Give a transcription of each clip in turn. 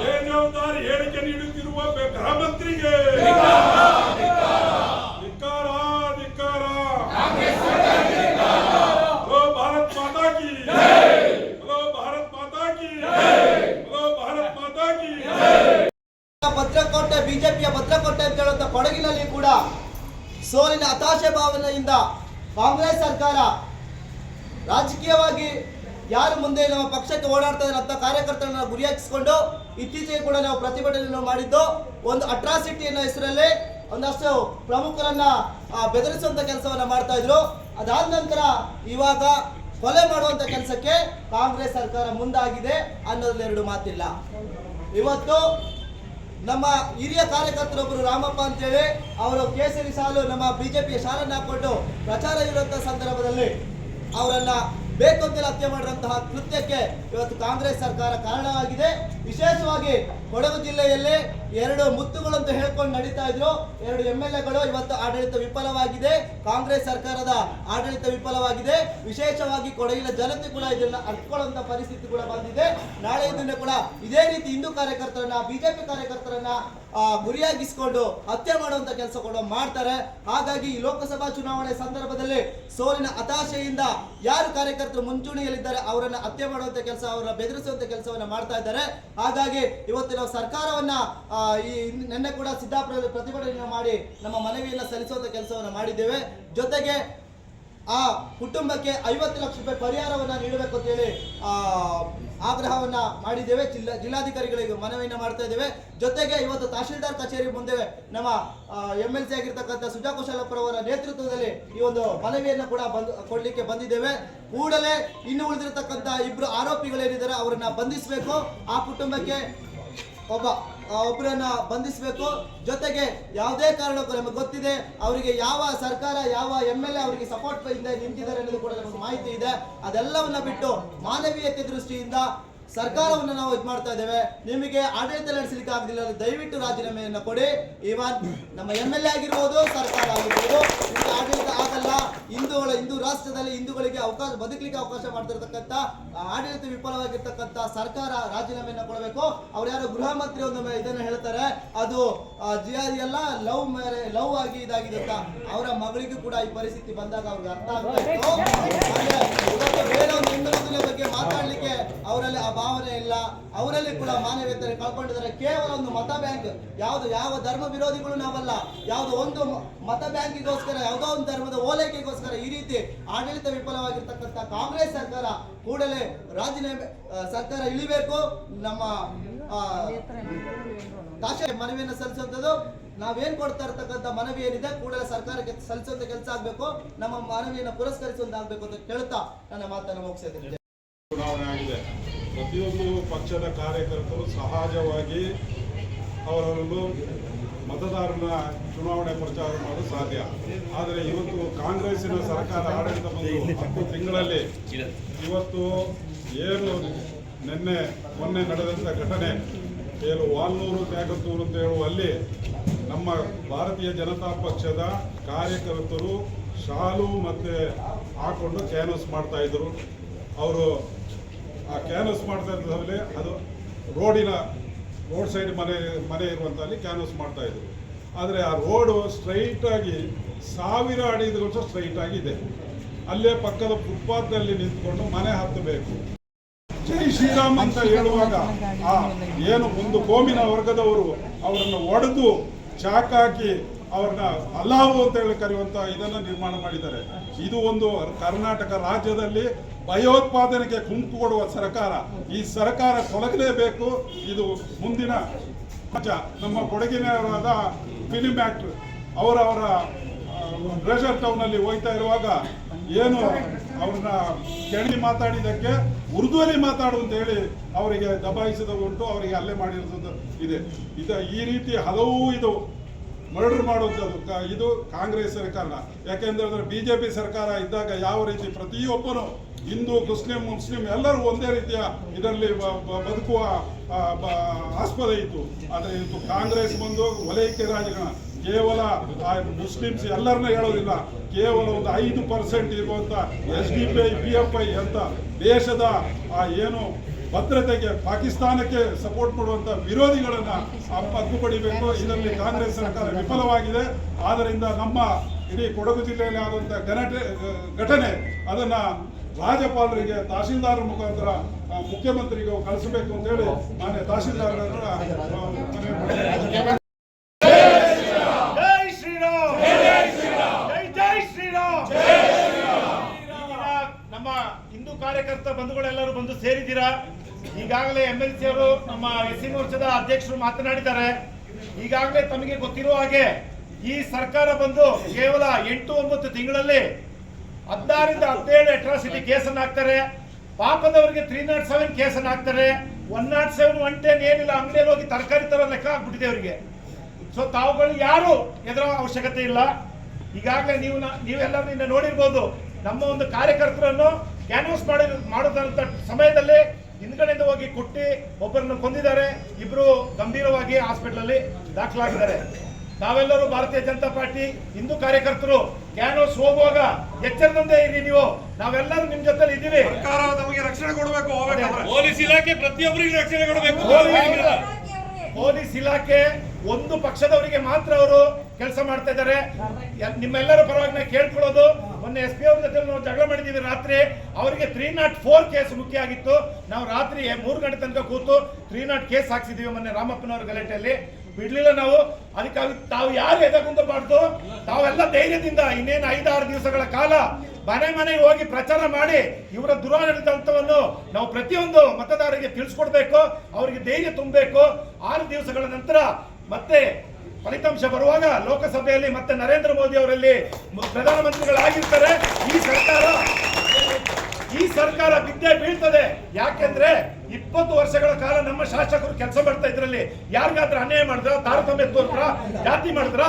ಬೇಜವಾಬ್ದಾರಿ ಹೇಳಿಕೆ ನೀಡುತ್ತಿರುವ ಗ್ರಾಮಸ್ಥರಿಗೆ ಭದ್ರಕೋಟೆ ಬಿಜೆಪಿಯ ಭದ್ರಕೋಟೆ ಅಂತ ಹೇಳುವಂತ ಕೊಡಗಿನಲ್ಲಿ ಕೂಡ ಸೋಲಿನ ಹತಾಶೆ ಭಾವನೆಯಿಂದ ಕಾಂಗ್ರೆಸ್ ಸರ್ಕಾರ ರಾಜಕೀಯವಾಗಿ ಯಾರು ಮುಂದೆ ನಮ್ಮ ಪಕ್ಷಕ್ಕೆ ಓಡಾಡ್ತಾ ಇದ್ದಾರೆ ಅಂತ ಕಾರ್ಯಕರ್ತರನ್ನ ಗುರಿಯಾಗಿಸಿಕೊಂಡು ಇತ್ತೀಚೆಗೆ ಕೂಡ ನಾವು ಪ್ರತಿಭಟನೆಯನ್ನು ಮಾಡಿದ್ದು, ಒಂದು ಅಟ್ರಾಸಿಟಿ ಅನ್ನೋ ಹೆಸರಲ್ಲಿ ಒಂದಷ್ಟು ಪ್ರಮುಖರನ್ನ ಬೆದರಿಸುವಂತ ಕೆಲಸವನ್ನ ಮಾಡ್ತಾ ಇದ್ರು. ಅದಾದ ನಂತರ ಇವಾಗ ಕೊಲೆ ಮಾಡುವಂತ ಕೆಲಸಕ್ಕೆ ಕಾಂಗ್ರೆಸ್ ಸರ್ಕಾರ ಮುಂದಾಗಿದೆ ಅನ್ನೋದ್ರಲ್ಲಿ ಎರಡು ಮಾತಿಲ್ಲ. ಇವತ್ತು ನಮ್ಮ ಹಿರಿಯ ಕಾರ್ಯಕರ್ತರೊಬ್ಬರು ರಾಮಪ್ಪ ಅಂತೇಳಿ ಅವರು ಕೇಸರಿ ಸಾಲು ನಮ್ಮ ಬಿಜೆಪಿಯ ಶಾಲನ್ನ ಹಾಕೊಂಡು ಪ್ರಚಾರ ಇರುವಂತ ಸಂದರ್ಭದಲ್ಲಿ ಅವರನ್ನ ಬೇಕು ಅಂತೇಳಿ ಹತ್ಯೆ ಮಾಡಿದಂತಹ ಕೃತ್ಯಕ್ಕೆ ಇವತ್ತು ಕಾಂಗ್ರೆಸ್ ಸರ್ಕಾರ ಕಾರಣವಾಗಿದೆ. ವಿಶೇಷವಾಗಿ ಕೊಡಗು ಜಿಲ್ಲೆಯಲ್ಲಿ ಎರಡು ಮುತ್ತುಗಳು ಅಂತ ಹೇಳ್ಕೊಂಡು ನಡೀತಾ ಇದ್ರು. ಎರಡು ಎಂ ಎಗಳು ಇವತ್ತು ಆಡಳಿತ ವಿಫಲವಾಗಿದೆ. ಕಾಂಗ್ರೆಸ್ ಸರ್ಕಾರದ ಆಡಳಿತ ವಿಫಲವಾಗಿದೆ. ವಿಶೇಷವಾಗಿ ಕೊಡಗಿನ ಜನತೆ ಕೂಡ ಇದನ್ನ ಅರ್ಕೊಳ್ಳುವಂತ ಪರಿಸ್ಥಿತಿ ಕೂಡ ಬಂದಿದೆ. ನಾಳೆ ಕೂಡ ಇದೇ ರೀತಿ ಹಿಂದೂ ಕಾರ್ಯಕರ್ತರನ್ನ, ಬಿಜೆಪಿ ಕಾರ್ಯಕರ್ತರನ್ನ ಗುರಿಯಾಗಿಸಿಕೊಂಡು ಹತ್ಯೆ ಮಾಡುವಂತ ಕೆಲಸ ಕೂಡ ಮಾಡ್ತಾರೆ. ಹಾಗಾಗಿ ಈ ಲೋಕಸಭಾ ಚುನಾವಣೆ ಸಂದರ್ಭದಲ್ಲಿ ಸೋಲಿನ ಹತಾಶೆಯಿಂದ ಯಾರು ಕಾರ್ಯಕರ್ತರು ಮುಂಚೂಣಿಯಲ್ಲಿದ್ದಾರೆ ಅವರನ್ನ ಹತ್ಯೆ ಮಾಡುವಂತ ಕೆಲಸ, ಅವರನ್ನ ಬೆದರಿಸುವಂತ ಕೆಲಸವನ್ನ ಮಾಡ್ತಾ ಇದ್ದಾರೆ. ಹಾಗಾಗಿ ಇವತ್ತಿನ ಸರ್ಕಾರವನ್ನ ಈ ನಿನ್ನೆ ಕೂಡ ಸಿದ್ದಾಪುರದಲ್ಲಿ ಪ್ರತಿಭಟನೆ ಮಾಡಿ ನಮ್ಮ ಮನವಿಯನ್ನ ಸಲ್ಲಿಸುವಂತ ಕೆಲಸವನ್ನ ಮಾಡಿದ್ದೇವೆ. ಜೊತೆಗೆ ಆ ಕುಟುಂಬಕ್ಕೆ ಐವತ್ತು ಲಕ್ಷ ರೂಪಾಯಿ ಪರಿಹಾರವನ್ನ ನೀಡಬೇಕು ಅಂತ ಹೇಳಿ ಆ, ಆಗ್ರಹವನ್ನ ಮಾಡಿದ್ದೇವೆ. ಜಿಲ್ಲಾ ಜಿಲ್ಲಾಧಿಕಾರಿಗಳಿಗೆ ಮನವಿಯನ್ನ ಮಾಡ್ತಾ ಇದ್ದೇವೆ. ಜೊತೆಗೆ ಇವತ್ತು ತಹಶೀಲ್ದಾರ್ ಕಚೇರಿ ಮುಂದೆ ನಮ್ಮ ಎಂ ಎಲ್ ಸಿ ಆಗಿರ್ತಕ್ಕಂಥ ಸುಜಾ ಅವರ ನೇತೃತ್ವದಲ್ಲಿ ಈ ಒಂದು ಮನವಿಯನ್ನ ಕೂಡ ಬಂದು ಕೊಡ್ಲಿಕ್ಕೆ ಬಂದಿದ್ದೇವೆ. ಕೂಡಲೇ ಇನ್ನು ಉಳಿದಿರತಕ್ಕಂಥ ಇಬ್ರು ಆರೋಪಿಗಳೇನಿದ್ದಾರೆ ಅವರನ್ನ ಬಂಧಿಸಬೇಕು. ಆ ಕುಟುಂಬಕ್ಕೆ ಒಬ್ಬ ಒಬ್ಬರನ್ನ ಬಂಧಿಸಬೇಕು. ಜೊತೆಗೆ ಯಾವುದೇ ಕಾರಣಕ್ಕೂ ನಮಗೆ ಗೊತ್ತಿದೆ, ಅವರಿಗೆ ಯಾವ ಸರ್ಕಾರ, ಯಾವ ಎಂ ಎಲ್ ಎ ಅವರಿಗೆ ಸಪೋರ್ಟ್ ಇಂದ ನಿಂತಿದ್ದಾರೆ ಅನ್ನೋದು ಕೂಡ ನಮಗೆ ಮಾಹಿತಿ ಇದೆ. ಅದೆಲ್ಲವನ್ನ ಬಿಟ್ಟು ಮಾನವೀಯತೆ ದೃಷ್ಟಿಯಿಂದ ಸರ್ಕಾರವನ್ನು ನಾವು ಇದು ಮಾಡ್ತಾ ಇದ್ದೇವೆ. ನಿಮಗೆ ಆಡಳಿತ ನಡೆಸಲಿಕ್ಕೆ ಆಗಲಿಲ್ಲ ದಯವಿಟ್ಟು ರಾಜೀನಾಮೆಯನ್ನು ಕೊಡಿ. ಇವನ್ ನಮ್ಮ ಎಂ ಎಲ್ ಎ ಆಗಿರ್ಬೋದು, ಸರ್ಕಾರ ಆಗಿರ್ಬೋದು, ನಿಮಗೆ ಆಡಳಿತ ಆಗಲ್ಲ. ಹಿಂದೂಗಳ ಹಿಂದೂ ರಾಷ್ಟ್ರದಲ್ಲಿ ಹಿಂದೂಗಳಿಗೆ ಅವಕಾಶ, ಬದುಕಲಿಕ್ಕೆ ಅವಕಾಶ ಮಾಡ್ತಿರ್ತಕ್ಕಂಥ ಆಡಳಿತ ವಿಫಲವಾಗಿರ್ತಕ್ಕಂಥ ಸರ್ಕಾರ ರಾಜೀನಾಮೆಯನ್ನು ಕೊಡಬೇಕು. ಅವ್ರು ಯಾರು ಗೃಹ ಮಂತ್ರಿ ಒಂದು ಇದನ್ನು ಹೇಳ್ತಾರೆ. ಅದು ಎಲ್ಲ ಲವ್ ಮೇರೆ ಲವ್ ಆಗಿ ಇದಾಗಿದೆ ಅಂತ. ಅವರ ಮಗಳಿಗೂ ಕೂಡ ಈ ಪರಿಸ್ಥಿತಿ ಬಂದಾಗ ಅವ್ರಿಗೆ ಅರ್ಥ ಆಗ್ತಾ ಇತ್ತು. ಬೇರೆ ಒಂದು ಹೆಣ್ಣು ಬಗ್ಗೆ ಮಾತಾಡಲಿಕ್ಕೆ ಅವರಲ್ಲಿ ಭಾವನೆ ಇಲ್ಲ. ಅವರಲ್ಲಿ ಕೂಡ ಮಾನವೀಯತೆ ಕಳ್ಕೊಂಡಿದ್ದಾರೆ. ಕೇವಲ ಒಂದು ಮತ ಬ್ಯಾಂಕ್. ಯಾವುದು ಯಾವ ಧರ್ಮ ವಿರೋಧಿಗಳು ನಾವಲ್ಲ. ಯಾವುದು ಒಂದು ಮತ ಬ್ಯಾಂಕಿಗೋಸ್ಕರ, ಯಾವುದೋ ಒಂದು ಧರ್ಮದ ಓಲೈಕೆಗೋಸ್ಕರ ಈ ರೀತಿ ಆಡಳಿತ ವಿಫಲವಾಗಿರ್ತಕ್ಕಂಥ ಕಾಂಗ್ರೆಸ್ ಸರ್ಕಾರ ಕೂಡಲೇ ರಾಜೀನಾಮೆ ಸರ್ಕಾರ ಇಳಿಬೇಕು. ನಮ್ಮ ಮನವಿಯನ್ನು ಸಲ್ಲಿಸುವಂಥದ್ದು. ನಾವೇನ್ ಕೊಡ್ತಾ ಇರ್ತಕ್ಕಂಥ ಮನವಿ ಏನಿದೆ, ಕೂಡಲೇ ಸರ್ಕಾರಕ್ಕೆ ಸಲ್ಲಿಸುವಂತ ಕೆಲಸ ಆಗ್ಬೇಕು. ನಮ್ಮ ಮನವಿಯನ್ನು ಪುರಸ್ಕರಿಸುವಂತ ಆಗ್ಬೇಕು ಅಂತ ಕೇಳ್ತಾ ನನ್ನ ಮಾತನ್ನು ಮುಗಿಸಿದ್ದೀನಿ ಪ್ರತಿಯೊಂದು ಪಕ್ಷದ ಕಾರ್ಯಕರ್ತರು ಸಹಜವಾಗಿ ಅವರನ್ನು ಮತದಾರನ ಚುನಾವಣೆ ಪ್ರಚಾರ ಮಾಡಲು ಸಾಧ್ಯ. ಆದರೆ ಇವತ್ತು ಕಾಂಗ್ರೆಸ್ಸಿನ ಸರ್ಕಾರ ಆಡಳಿತ ಬಂದು ಹತ್ತು ತಿಂಗಳಲ್ಲಿ ಇವತ್ತು ಏನು ನಿನ್ನೆ, ಮೊನ್ನೆ ನಡೆದಂಥ ಘಟನೆ ಏನು ವಾಲ್ನೂರು ತ್ಯಾಗತ್ತೂರು ಅಂತ ಹೇಳುವಲ್ಲಿ ನಮ್ಮ ಭಾರತೀಯ ಜನತಾ ಪಕ್ಷದ ಕಾರ್ಯಕರ್ತರು ಶಾಲು ಮತ್ತು ಹಾಕೊಂಡು ಕ್ಯಾನ್ವಸ್ ಮಾಡ್ತಾ ಇದ್ರು. ಅವರು ಆ ಕ್ಯಾನ್ವಸ್ ಮಾಡ್ತಾ ಇದ್ದಲ್ಲಿ ಅದು ರೋಡಿನ ರೋಡ್ ಸೈಡ್ ಮನೆ ಮನೆ ಇರುವಂತಲ್ಲಿ ಕ್ಯಾನ್ವಸ್ ಮಾಡ್ತಾ ಇದ್ರು. ಆದರೆ ಆ ರೋಡು ಸ್ಟ್ರೈಟ್ ಆಗಿ ಸಾವಿರ ಸಹ ಸ್ಟ್ರೈಟ್ ಆಗಿದೆ ಅಲ್ಲೇ ಪಕ್ಕದ ಫುಟ್ಪಾತ್ನಲ್ಲಿ ನಿಂತ್ಕೊಂಡು ಮನೆ ಹತ್ತಬೇಕು. ಜೈ ಶ್ರೀರಾಮ್ ಅಂತ ಹೇಳುವಾಗ ಆ ಏನು ಒಂದು ಕೋಮಿನ ವರ್ಗದವರು ಅವರನ್ನು ಒಡೆದು ಚಾಕ್ ಹಾಕಿ ಅವ್ರನ್ನ ಅಲ್ಲಾವು ಅಂತ ಹೇಳಿ ಕರೆಯುವಂತ ಇದನ್ನ ನಿರ್ಮಾಣ ಮಾಡಿದ್ದಾರೆ. ಇದು ಒಂದು ಕರ್ನಾಟಕ ರಾಜ್ಯದಲ್ಲಿ ಭಯೋತ್ಪಾದನೆಗೆ ಕುಂಕು ಕೊಡುವ ಸರ್ಕಾರ. ಈ ಸರ್ಕಾರ ತೊಲಗಲೇಬೇಕು ಇದು ಮುಂದಿನ ನಮ್ಮ ಕೊಡಗಿನವರಾದ ಫಿಲಿಂ ಆಕ್ಟರ್ ಅವರವರ ಪ್ರೆಷರ್ ಟೌನ್ ಅಲ್ಲಿ ಹೋಗ್ತಾ ಇರುವಾಗ ಏನು ಅವ್ರನ್ನ ಕೆಣಿ ಮಾತಾಡಿದ್ದಕ್ಕೆ, ಉರ್ದುವಲ್ಲಿ ಮಾತಾಡು ಅಂತ ಹೇಳಿ ಅವರಿಗೆ ದಬಾಯಿಸಿದ ಉಂಟು. ಅವರಿಗೆ ಅಲ್ಲೇ ಮಾಡಿರೋದು ಇದೆ. ಇದು ಈ ರೀತಿ ಹಲವು ಇದು ಮರ್ಡರ್ ಮಾಡುವಂಥದ್ದು ಇದು ಕಾಂಗ್ರೆಸ್ ಸರ್ಕಾರ. ಯಾಕೆಂದ್ರೆ ಬಿಜೆಪಿ ಸರ್ಕಾರ ಇದ್ದಾಗ ಯಾವ ರೀತಿ ಪ್ರತಿಯೊಬ್ಬನು ಹಿಂದೂ, ಮುಸ್ಲಿಂ ಮುಸ್ಲಿಂ ಎಲ್ಲರೂ ಒಂದೇ ರೀತಿಯ ಇದರಲ್ಲಿ ಬ- ಬ- ಬದುಕುವ ಬ- ಆಸ್ಪದ ಇತ್ತು. ಆದರೆ ಇವತ್ತು ಕಾಂಗ್ರೆಸ್ ಬಂದು ವಲಯಕ್ಕೆ ರಾಜಕಾರಣ. ಕೇವಲ ಮುಸ್ಲಿಮ್ಸ್ ಎಲ್ಲರನ್ನ ಹೇಳೋದಿಲ್ಲ. ಕೇವಲ ಒಂದು ಐದು ಪರ್ಸೆಂಟ್ ಇರುವಂತ S D P I P F I ಅಂತ ದೇಶದ ಏನು ಭದ್ರತೆಗೆ ಪಾಕಿಸ್ತಾನಕ್ಕೆ ಸಪೋರ್ಟ್ ಮಾಡುವಂತ ವಿರೋಧಿಗಳನ್ನ ಹಕ್ಕು ಪಡಿಬೇಕು. ಇದರಲ್ಲಿ ಕಾಂಗ್ರೆಸ್ ಸರ್ಕಾರ ವಿಫಲವಾಗಿದೆ. ಆದ್ದರಿಂದ ನಮ್ಮ ಇಡೀ ಕೊಡಗು ಜಿಲ್ಲೆಯಲ್ಲಿ ಆದಂತ ಘನಟೆ ಘಟನೆ ಅದನ್ನ ರಾಜ್ಯಪಾಲರಿಗೆ ತಹಶೀಲ್ದಾರ್ ಮುಖಾಂತರ ಮುಖ್ಯಮಂತ್ರಿಗೂ ಕಳಿಸಬೇಕು ಅಂತ ಹೇಳಿ ಮಾನ್ಯ ತಹಶೀಲ್ದಾರರನ್ನ ಆ, ಮನವಿ ಮಾಡ್ತೀನಿ. ಜೈ ಶ್ರೀರಾಮ್. ಜೈ ಜೈ ಶ್ರೀರಾಮ್. ಈಗಿನ ನಮ್ಮ ಹಿಂದೂ ಕಾರ್ಯಕರ್ತ ಬಂಧುಗಳೆಲ್ಲರೂ ಬಂದು ಸೇರಿದ್ದೀರಾ? ಈಗಾಗಲೇ ಎಂ ಎಲ್ ಸಿ ಅವರು ನಮ್ಮ ಎಸ್ ಸಿ ಮೋರ್ಚಾದ ಅಧ್ಯಕ್ಷರು ಮಾತನಾಡಿದ್ದಾರೆ. ಈಗಾಗಲೇ ತಮಗೆ ಗೊತ್ತಿರುವ ಹಾಗೆ ಈ ಸರ್ಕಾರ ಬಂದು ಕೇವಲ ಎಂಟು ಒಂಬತ್ತು ತಿಂಗಳಲ್ಲಿ ಹದಿನಾರಿಂದ ಹದಿನೇಳು ಅಟ್ರಾಸಿಟಿ ಕೇಸನ್ನು ಹಾಕ್ತಾರೆ. ಪಾಪದವರಿಗೆ ತ್ರೀ ನಾಟ್ ಸೆವೆನ್ ಕೇಸನ್ನು ಹಾಕ್ತಾರೆ. One nought seven one ten ಏನಿಲ್ಲ, ಅಂಗಡಿಯಲ್ಲಿ ಹೋಗಿ ತರಕಾರಿ ತರ ಲೆಕ್ಕ ಹಾಕ್ಬಿಟ್ಟಿದೆ ಅವರಿಗೆ. ಸೊ ತಾವುಗಳು ಯಾರು ಎದುರ ಅವಶ್ಯಕತೆ ಇಲ್ಲ. ಈಗಾಗಲೇ ನೀವು ನೀವೆಲ್ಲರೂ ನಿನ್ನೆ ನೋಡಿರ್ಬೋದು. ನಮ್ಮ ಒಂದು ಕಾರ್ಯಕರ್ತರನ್ನು ಕ್ಯಾನ್ವಾಸ್ ಮಾಡಿ ಮಾಡೋದಂತ ಸಮಯದಲ್ಲಿ ಹಿಂದ್ಗಡೆಯಿಂದ ಹೋಗಿ ಕುಟ್ಟಿ ಒಬ್ಬರನ್ನು ಕೊಂದಿದ್ದಾರೆ ಇಬ್ರು ಗಂಭೀರವಾಗಿ ಹಾಸ್ಪಿಟಲ್ ಅಲ್ಲಿ ದಾಖಲಾಗಿದ್ದಾರೆ. ನಾವೆಲ್ಲರೂ ಭಾರತೀಯ ಜನತಾ ಪಾರ್ಟಿ ಹಿಂದೂ ಕಾರ್ಯಕರ್ತರು ಕ್ಯಾನೋಸ್ ಹೋಗುವಾಗ ಎಚ್ಚರದಿಂದ ಇರಿ ನೀವು. ನಾವೆಲ್ಲರೂ ನಿಮ್ ಜೊತೆ ಇದ್ದೀವಿ. ಸರ್ಕಾರ ನಮಗೆ ರಕ್ಷಣೆ ಕೊಡಬೇಕು ಪೊಲೀಸ್ ಇಲಾಖೆ ಪ್ರತಿಯೊಬ್ಬರಿಗೆ ರಕ್ಷಣೆ ಕೊಡಬೇಕು. ಪೊಲೀಸ್ ಇಲಾಖೆ ಒಂದು ಪಕ್ಷದವರಿಗೆ ಮಾತ್ರ ಅವರು ಕೆಲಸ ಮಾಡ್ತಾ ಇದ್ದಾರೆ. ನಿಮ್ಮೆಲ್ಲರ ಪರವಾಗಿ ನಾನು ಕೇಳ್ಕೊಳ್ಳೋದು. ಮೊನ್ನೆ ಎಸ್ ಪಿ ಅವ್ರ ಜೊತೆ ನಾವು ಜಗಳ ಮಾಡಿದ್ದೀವಿ ರಾತ್ರಿ. ಅವರಿಗೆ ತ್ರೀ ನಾಟ್ ಫೋರ್ ಕೇಸ್ ಮುಖ್ಯ ಆಗಿತ್ತು. ನಾವು ರಾತ್ರಿ ಮೂರು ಗಂಟೆ ತನಕ ಕೂತು ತ್ರೀ ನಾಟ್ ಕೇಸ್ ಹಾಕ್ಸಿದೀವಿ ಮೊನ್ನೆ ರಾಮಪ್ಪನವರ ಗಲಾಟೆಯಲ್ಲಿ. ಬಿಡ್ಲಿಲ್ಲ ನಾವು. ಅದಕ್ಕಾಗಿ ತಾವು ಯಾರು ಎದಗುಂದಬಾರ್ದು ತಾವೆಲ್ಲ ಧೈರ್ಯದಿಂದ ಇನ್ನೇನು ಐದಾರು ದಿವಸಗಳ ಕಾಲ ಮನೆ ಮನೆಗೆ ಹೋಗಿ ಪ್ರಚಾರ ಮಾಡಿ ಇವರ ದುರಾಡಳಿತವನ್ನು ನಾವು ಪ್ರತಿಯೊಂದು ಮತದಾರರಿಗೆ ತಿಳಿಸ್ಕೊಡ್ಬೇಕು. ಅವರಿಗೆ ಧೈರ್ಯ ತುಂಬಬೇಕು. ಆರು ದಿವಸಗಳ ನಂತರ ಮತ್ತೆ ಫಲಿತಾಂಶ ಬರುವಾಗ ಲೋಕಸಭೆಯಲ್ಲಿ ಮತ್ತೆ ನರೇಂದ್ರ ಮೋದಿ ಅವರಲ್ಲಿ ಪ್ರಧಾನಮಂತ್ರಿಗಳಾಗಿರ್ತಾರೆ. ಈ ಸರ್ಕಾರ ಈ ಸರ್ಕಾರ ಬಿದ್ದೆ ಬೀಳ್ತದೆ. ಯಾಕೆಂದ್ರೆ ಇಪ್ಪತ್ತು ವರ್ಷಗಳ ಕಾಲ ನಮ್ಮ ಶಾಸಕರು ಕೆಲಸ ಮಾಡ್ತಾ ಇದ್ರಲ್ಲಿ. ಯಾರಿಗಾದ್ರೂ ಅನ್ಯಾಯ ಮಾಡಿದ್ರ? ತಾರತಮ್ಯ ತೋರ್ತ್ರ ಜಾತಿ ಮಾಡಿದ್ರ?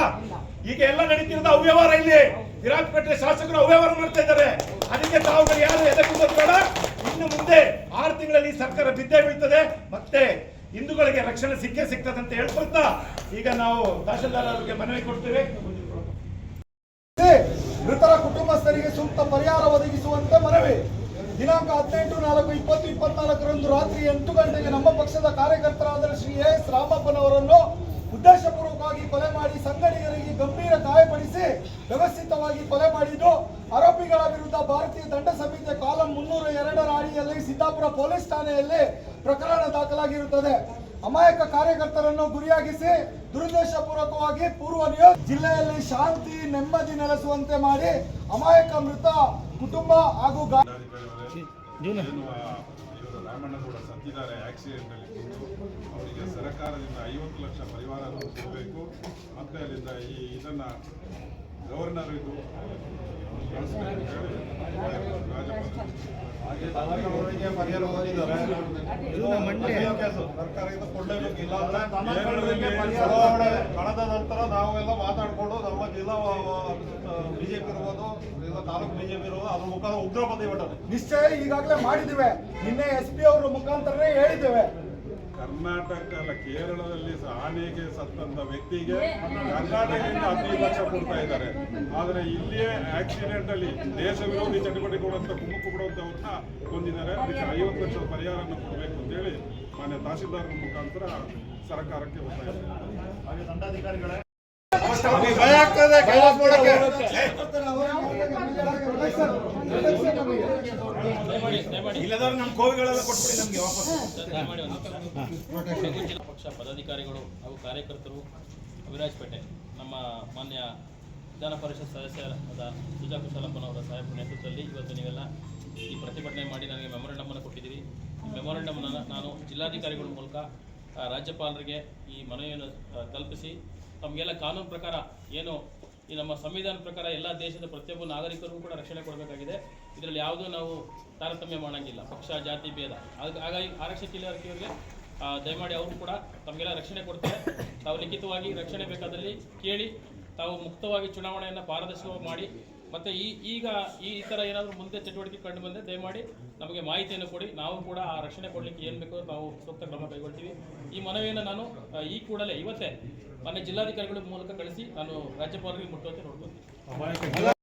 ಈಗ ಎಲ್ಲ ನಡೀತಿರೋದು ಅವ್ಯವಹಾರ ಇಲ್ಲಿ. ವಿರಾಜಪೇಟೆ ಶಾಸಕರು ಅವ್ಯವಹಾರ ಮಾಡ್ತಾ ಇದ್ದಾರೆ. ಅದಕ್ಕೆ ತಾವುಗಳು ಯಾರು ಎದಕ್ಕೂ ಬೇಡ. ಇನ್ನು ಮುಂದೆ ಆರು ತಿಂಗಳಲ್ಲಿ ಸರ್ಕಾರ ಬಿದ್ದೇ ಬೀಳ್ತದೆ. ಮತ್ತೆ ಹಿಂದೂಗಳಿಗೆ ರಕ್ಷಣೆ ಸಿಕ್ಕೇ ಅಂತ ಹೇಳ್ಕೊಳ್ತಾ ಈಗ ನಾವು ತಹಶೀಲ್ದಾರ್ ಅವರಿಗೆ ಮನವಿ ಕೊಡ್ತೇವೆ. ಮೃತರ ಕುಟುಂಬಸ್ಥರಿಗೆ ಸೂಕ್ತ ಪರಿಹಾರ ಒದಗಿಸುವಂತೆ ಮನವಿ. ದಿನಾಂಕ ಹದಿನೆಂಟು, ನಾಲ್ಕು, ಇಪ್ಪತ್ತು, ಇಪ್ಪತ್ನಾಲ್ಕರಂದು ರಾತ್ರಿ ಎಂಟು ಗಂಟೆಗೆ ನಮ್ಮ ಪಕ್ಷದ ಕಾರ್ಯಕರ್ತರಾದ ಶ್ರೀ ಎಸ್ ರಾಮಪ್ಪನವರನ್ನು ಉದ್ದೇಶಪೂರ್ವಕವಾಗಿ ಕೊಲೆ ಮಾಡಿ ಸಂಗಡಿಗರಿಗೆ ಗಂಭೀರ ಗಾಯಪಡಿಸಿ ವ್ಯವಸ್ಥಿತವಾಗಿ ಕೊಲೆ ಮಾಡಿದ್ದು ಆರೋಪಿಗಳ ವಿರುದ್ಧ ಭಾರತೀಯ ದಂಡ ಸಂಹಿತೆ ಕಾಲಂ ಮುನ್ನೂರ ಎರಡರ ಅಡಿಯಲ್ಲಿ ಸಿದ್ದಾಪುರ ಪೊಲೀಸ್ ಠಾಣೆಯಲ್ಲಿ ಪ್ರಕರಣ ದಾಖಲಾಗಿರುತ್ತದೆ. ಅಮಾಯಕ ಕಾರ್ಯಕರ್ತರನ್ನು ಗುರಿಯಾಗಿಸಿ ದುರುದ್ದೇಶಪೂರ್ವಕವಾಗಿ ಪೂರ್ವ ನಿಯೋಗ ಜಿಲ್ಲೆಯಲ್ಲಿ ಶಾಂತಿ ನೆಮ್ಮದಿ ನೆಲೆಸುವಂತೆ ಮಾಡಿ ಅಮಾಯಕ ಮೃತ ಕುಟುಂಬ ಹಾಗೂ ರಾಮಣ್ಣಗೌಡ ಸತ್ತಿದ್ದಾರೆ ಆಕ್ಸಿಡೆಂಟ್ ಅಲ್ಲಿ ಬಿದ್ದು ಅವರಿಗೆ ಸರ್ಕಾರದಿಂದ ಐವತ್ತು ಲಕ್ಷ ಪರಿಹಾರ ಕೊಡಬೇಕು. ಮತ್ತೆ ಅಲ್ಲಿಂದ ಈ ಇದನ್ನ ಗವರ್ನರ್ ಇದು. ಅವರಿಗೆ ಪರಿಹಾರ ಕೇಸು. ಸರ್ಕಾರ ಇದು ಕೊಡಲೇಬೇಕು ಇಲ್ಲ ಕಳೆದ ನಂತರ ನಾವೆಲ್ಲ ಮಾತಾಡ್ಕೊಂಡು ನಮ್ಮ ಜಿಲ್ಲಾ ಬಿಜೆಪಿ ಇರ್ಬೋದು ಇಲ್ಲ ತಾಲೂಕು ಬಿಜೆಪಿ ಇರ್ಬೋದು ಅದ್ರ ಮುಖಾಂತರ ಉಗ್ರ ಪ್ರತಿಭಟನೆ ನಿಶ್ಚಯ ಈಗಾಗಲೇ ಮಾಡಿದ್ದೇವೆ. ನಿನ್ನೆ ಎಸ್ ಪಿ ಅವರ ಮುಖಾಂತರನೇ ಹೇಳಿದ್ದೇವೆ. ಕರ್ನಾಟಕ ಅಲ್ಲ ಕೇರಳದಲ್ಲಿ ಆನೆಗೆ ಸತ್ತಂತ ವ್ಯಕ್ತಿಗೆ ಕರ್ನಾಟಕದಿಂದ ಹದಿನೈದು ಲಕ್ಷ ಕೊಡ್ತಾ ಇದ್ದಾರೆ. ಆದರೆ ಇಲ್ಲಿಯೇ ಆಕ್ಸಿಡೆಂಟ್ ಅಲ್ಲಿ ದೇಶ ವಿರೋಧಿ ಚಟುವಟಿಕೆ ಕೊಡುವಂತ ಕುಮುಕು ಕೊಡುವಂತವ್ರನ್ನ ಹೊಂದಿದ್ದಾರೆ. ಅದಕ್ಕೆ ಐವತ್ತು ಲಕ್ಷ ಪರಿಹಾರವನ್ನು ಕೊಡಬೇಕು ಅಂತೇಳಿ ಮಾನ್ಯ ತಹಸೀಲ್ದಾರ್ ಮುಖಾಂತರ ಸರ್ಕಾರಕ್ಕೆ ಒತ್ತಾಯ ಇಲ್ಲದವ್ರು ನಮ್ಮ ಕೋವಿಗಳೆಲ್ಲ ಕೊಟ್ಬಿಡಿ ನಮ್ಗೆ ವಾಪಸ್. ಜಿಲ್ಲಾ ಪಕ್ಷ ಪದಾಧಿಕಾರಿಗಳು ಹಾಗೂ ಕಾರ್ಯಕರ್ತರು ಅವಿರಾಜ್ಪೇಟೆ ನಮ್ಮ ಮಾನ್ಯ ವಿಧಾನ ಪರಿಷತ್ ಸದಸ್ಯರಾದ ಸುಜಾ ಕುಶಾಲಪ್ಪನವರ ಸಾಹೇಬ್ ನೇತೃತ್ವದಲ್ಲಿ ಇವತ್ತು ನೀವೆಲ್ಲ ಈ ಪ್ರತಿಭಟನೆ ಮಾಡಿ ನನಗೆ ಮೆಮೊರಂಡಮನ್ನು ಕೊಟ್ಟಿದ್ದೀರಿ. ಈ ಮೆಮೊರಂಡಮನ್ನು ನಾನು ಜಿಲ್ಲಾಧಿಕಾರಿಗಳ ಮೂಲಕ ರಾಜ್ಯಪಾಲರಿಗೆ ಈ ಮನವಿಯನ್ನು ಕಲ್ಪಿಸಿ. ತಲುಪಿಸಿ ತಮಗೆಲ್ಲ ಕಾನೂನು ಪ್ರಕಾರ ಏನು ಈ ನಮ್ಮ ಸಂವಿಧಾನ ಪ್ರಕಾರ ಎಲ್ಲ ದೇಶದ ಪ್ರತಿಯೊಬ್ಬ ನಾಗರಿಕರಿಗೂ ಕೂಡ ರಕ್ಷಣೆ ಕೊಡಬೇಕಾಗಿದೆ. ಇದರಲ್ಲಿ ಯಾವುದೂ ನಾವು ತಾರತಮ್ಯ ಮಾಡೋಂಗಿಲ್ಲ. ಪಕ್ಷ, ಜಾತಿ, ಭೇದ. ಹಾಗಾಗಿ ಆರಕ್ಷಕ ಇಲಾಖೆಯವರಿಗೆ ದಯಮಾಡಿ ಅವರು ಕೂಡ ತಮಗೆಲ್ಲ ರಕ್ಷಣೆ ಕೊಡ್ತಾರೆ. ತಾವು ಲಿಖಿತವಾಗಿ ರಕ್ಷಣೆ ಬೇಕಾದಲ್ಲಿ ಕೇಳಿ, ತಾವು ಮುಕ್ತವಾಗಿ ಚುನಾವಣೆಯನ್ನು ಪಾರದರ್ಶಕವಾಗಿ ಮಾಡಿ, ಮತ್ತು ಈ ಈಗ ಈ ಥರ ಏನಾದರೂ ಮುಂದೆ ಚಟುವಟಿಕೆ ಕಂಡು ಬಂದರೆ ದಯಮಾಡಿ ನಮಗೆ ಮಾಹಿತಿಯನ್ನು ಕೊಡಿ. ನಾವು ಕೂಡ ಆ ರಕ್ಷಣೆ ಕೊಡಲಿಕ್ಕೆ ಏನು ಬೇಕೋ ನಾವು ಸೂಕ್ತ ಕ್ರಮ ಕೈಗೊಳ್ತೀವಿ. ಈ ಮನವಿಯನ್ನು ನಾನು ಈ ಕೂಡಲೇ ಇವತ್ತೇ ಮೊನ್ನೆ ಜಿಲ್ಲಾಧಿಕಾರಿಗಳ ಮೂಲಕ ಕಳಿಸಿ ನಾನು ರಾಜ್ಯಪಾಲರಿಗೆ ಮುಟ್ಟುವಂತೆ ನೋಡ್ಕೊತೀನಿ